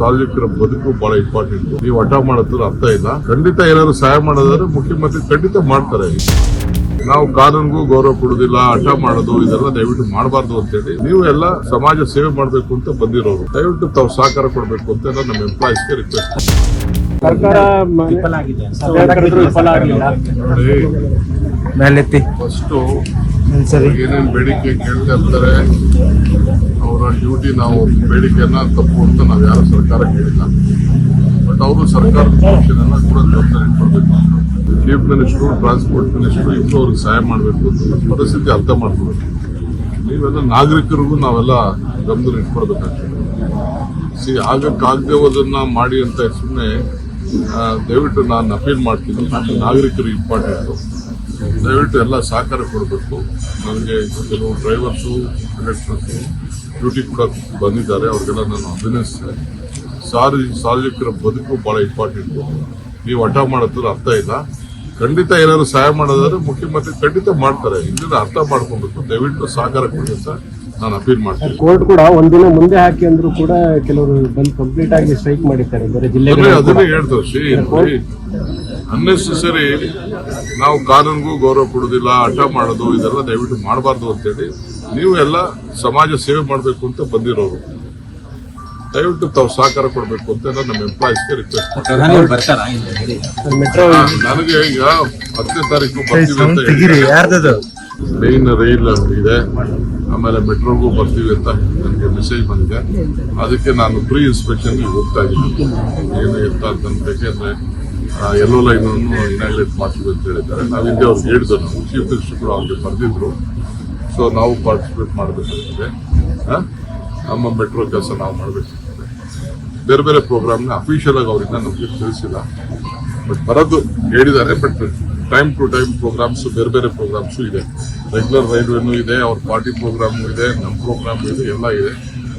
ಸಾರ್ವಜನಿಕರ ಬದುಕು ಬಹಳ ಇಂಪಾರ್ಟೆಂಟ್ ನೀವು ಹಠ ಮಾಡೋದ್ರ ಅರ್ಥ ಇಲ್ಲ. ಖಂಡಿತ ಏನಾದ್ರು ಸಹಾಯ ಮಾಡೋದಾದ್ರೆ ಮುಖ್ಯಮಂತ್ರಿ ಖಂಡಿತ ಮಾಡ್ತಾರೆ. ನಾವು ಕಾನೂನಿಗೂ ಗೌರವ ಕೊಡುದಿಲ್ಲ ಹಠ ಮಾಡೋದು ಇದೆಲ್ಲ ದಯವಿಟ್ಟು ಮಾಡಬಾರ್ದು ಅಂತೇಳಿ ನೀವು ಎಲ್ಲ ಸಮಾಜ ಸೇವೆ ಮಾಡಬೇಕು ಅಂತ ಬಂದಿರೋರು. ದಯವಿಟ್ಟು ತಾವು ಸಹಕಾರ ಕೊಡಬೇಕು ಅಂತ ಎಲ್ಲ ನಮ್ಮ ಎಂಪ್ಲಾಯೀಸ್ಗೆ ರಿಕ್ವೆಸ್ಟ್ ಸರ್ಕಾರ ವಿಫಲ ಆಗಲಿಲ್ಲ. ನೋಡಿ ಫಸ್ಟ್ ಸರಿ ಏನೇನು ಬೇಡಿಕೆ ಕೇಳ್ತಾ ಇರ್ತಾರೆ, ಅವರ ಡ್ಯೂಟಿ ನಾವು ಬೇಡಿಕೆಯನ್ನ ತಪ್ಪು ಅಂತ ನಾವು ಯಾರು ಸರ್ಕಾರ ಕೇಳಿಲ್ಲ. ಬಟ್ ಅವರು ಸರ್ಕಾರದ ಫಂಕ್ಷನ್ ಅನ್ನ ಕೂಡ ಜವಾಬ್ದಾರಿ ಇಟ್ಕೊಳ್ಬೇಕು ಚೀಫ್ ಮಿನಿಸ್ಟ್ರು ಟ್ರಾನ್ಸ್ಪೋರ್ಟ್ ಮಿನಿಸ್ಟ್ರು ಇಬ್ಬರು ಅವ್ರಿಗೆ ಸಹಾಯ ಮಾಡಬೇಕು ಪರಿಸ್ಥಿತಿ ಅರ್ಥ ಮಾಡ್ಕೊಬೇಕು. ನೀವೆಲ್ಲ ನಾಗರಿಕರಿಗೂ ನಾವೆಲ್ಲ ಗಮನ ಇಟ್ಕೊಳ್ಬೇಕಾಗ್ತದೆ. ಸಿ ಆಗಕ್ಕಾಗದೆ ಹೋದನ್ನ ಮಾಡಿ ಅಂತ ಸುಮ್ಮನೆ ದಯವಿಟ್ಟು ನಾನು ಅಪೀಲ್ ಮಾಡ್ತೀನಿ. ನಾಗರಿಕರು ಇಂಪಾರ್ಟೆಂಟು ದಯವಿಟ್ಟು ಎಲ್ಲ ಸಹಕಾರ ಕೊಡಬೇಕು. ನನಗೆ ಕೆಲವು ಡ್ರೈವರ್ಸು ಕಂಡಕ್ಟರ್ಸು ಡ್ಯೂಟಿ ಕೂಡ ಬಂದಿದ್ದಾರೆ. ಅವ್ರಿಗೆಲ್ಲ ನಾನು ಅಭಿನಯಿಸ್ತೇನೆ ಸಾರಿ ಸಾರ್ವಜನಿಕರ ಬದುಕು ಭಾಳ ಇಂಪಾರ್ಟೆಂಟು ನೀವು ಹಠ ಮಾಡೋದ್ರ ಅರ್ಥ ಇಲ್ಲ. ಖಂಡಿತ ಏನಾದ್ರು ಸಹಾಯ ಮಾಡೋದಾದ್ರೆ ಮುಖ್ಯಮಂತ್ರಿ ಖಂಡಿತ ಮಾಡ್ತಾರೆ. ಇದನ್ನ ಅರ್ಥ ಮಾಡ್ಕೊಬೇಕು. ದಯವಿಟ್ಟು ಸಹಕಾರ ಕೊಡಿ ಅಂತ ನಾನು ಅಪೀಲ್ ಮಾಡ್ತೀನಿ. ಕೋರ್ಟ್ ಕೂಡ ಒಂದಿನ ಮುಂದೆ ಹಾಕಿ ಅಂದ್ರೂ ಕೂಡ ಕೆಲವರು ಬಂದು ಕಂಪ್ಲೀಟ್ ಆಗಿ ಸ್ಟ್ರೈಕ್ ಮಾಡಿದ್ದಾರೆ ಬೇರೆ ಅದನ್ನೇ ಜಿಲ್ಲೆಗಳಲ್ಲಿ ಅದನ್ನೇ ಹೇಳ್ತಾರೆ ಶ್ರೀ ಅನ್ನೆಸೆಸರಿ ನಾವು ಕಾನೂನಿಗೂ ಗೌರವ ಕೊಡೋದಿಲ್ಲ ಹಠ ಮಾಡೋದು ಇದೆಲ್ಲ ದಯವಿಟ್ಟು ಮಾಡಬಾರ್ದು ಅಂತೇಳಿ ನೀವು ಎಲ್ಲ ಸಮಾಜ ಸೇವೆ ಮಾಡಬೇಕು ಅಂತ ಬಂದಿರೋರು. ದಯವಿಟ್ಟು ತಾವು ಸಹಕಾರ ಕೊಡಬೇಕು ಅಂತ ನಮ್ಮ ಎಂಪ್ಲಾಯೀಸ್ಗೆ ರಿಕ್ವೆಸ್ಟ್ ಮಾಡ್ತೀನಿ ನನಗೆ ಈಗ ಹತ್ತನೇ ತಾರೀಕು ಬರ್ತೀವಿ ಅಂತ ಮೇನ್ ರೈಲ್ ಇದೆ. ಆಮೇಲೆ ಮೆಟ್ರೋಗೂ ಬರ್ತೀವಿ ಅಂತ ನನಗೆ ಮೆಸೇಜ್ ಬಂದಿದೆ. ಅದಕ್ಕೆ ನಾನು ಪ್ರೀ ಇನ್ಸ್ಪೆಕ್ಷನ್ ಹೋಗ್ತಾ ಇದ್ದೀನಿ. ಏನು ಇರ್ತಾ ಅಂತ ಯಾಕೆಂದ್ರೆ ಎಲ್ಲೋ ಲೈನ್ ಇನಾಗ್ರೇಟ್ ಮಾಡ್ತೀವಿ ಅಂತ ಹೇಳಿದ್ದಾರೆ. ನಾವು ಇಲ್ಲಿ ಅವ್ರಿಗೆ ಹೇಳಿದ್ರು ನಾವು. ಚೀಫ್ ಮಿನಿಸ್ಟರ್ ಕೂಡ ಅವ್ರಿಗೆ ಬರೆದಿದ್ರು. ಸೊ ನಾವು ಪಾರ್ಟಿಸಿಪೇಟ್ ಮಾಡಬೇಕಾಗ್ತದೆ? ನಮ್ಮ ಮೆಟ್ರೋ ಕೆಲಸ ನಾವು ಮಾಡಬೇಕಾಗ್ತದೆ. ಬೇರೆ ಬೇರೆ ಪ್ರೋಗ್ರಾಮ್ನ ಅಫಿಷಿಯಲ್ ಆಗಿ ಅವರಿಂದ ನಮಗೆ ತಿಳಿಸಿಲ್ಲ. ಬಟ್ ಬರೋದು ಹೇಳಿದ್ದಾರೆ but time to time programs ಬೇರೆ ಬೇರೆ ಪ್ರೋಗ್ರಾಮ್ಸು ಇದೆ. ರೆಗ್ಯುಲರ್ ರೈಲ್ವೆನೂ ಇದೆ, ಅವ್ರ ಪಾರ್ಟಿ ಪ್ರೋಗ್ರಾಮು ಇದೆ ನಮ್ಮ ಪ್ರೋಗ್ರಾಮು ಇದೆ, ಎಲ್ಲ ಇದೆ.